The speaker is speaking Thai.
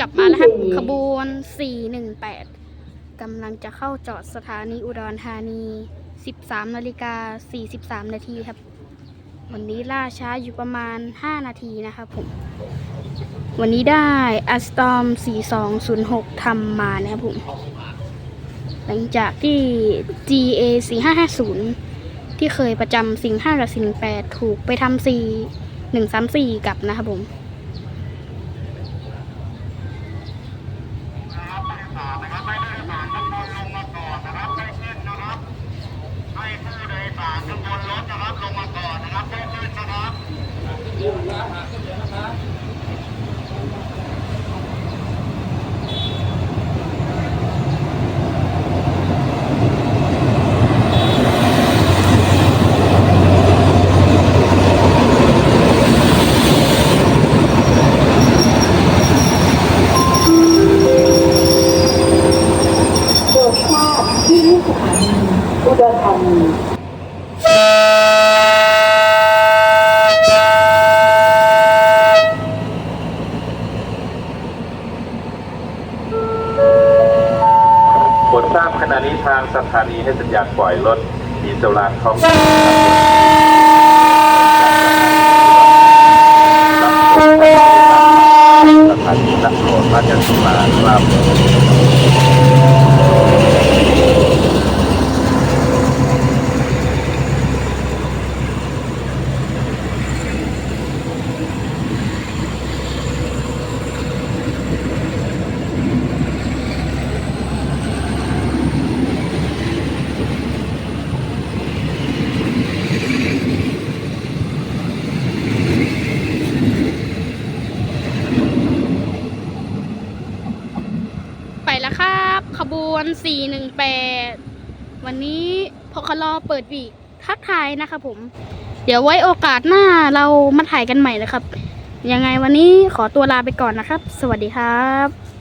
กลับมาแล้วครับขบวน 418กำลังจะเข้าจอดสถานีอุดรธานี 13นาฬิกา43 นาทีครับ วันนี้ล่าช้าอยู่ประมาณ 5 นาทีนะครับผม วันนี้ได้อัสตอม 4206ทำมานะครับผม หลังจากที่ GA 4550 ที่เคยประจำสิ่ง5กับสิ่ง8ถูกไปทำ4 134 กลับนะครับผม ทราบที่สถานีอุดรธานี โปรดทราบขณะนี้ทางสถานีให้สัญญาณปล่อยรถมีเซลรากท้องสถานีนักโทษราชสุมาครับ ครับ ขบวน 418 วันนี้พอคลเปิดวีกทักทายนะครับผม เดี๋ยวไว้โอกาสหน้าเรามาถ่ายกันใหม่นะครับ ยังไงวันนี้ขอตัวลาไปก่อนนะครับ สวัสดีครับ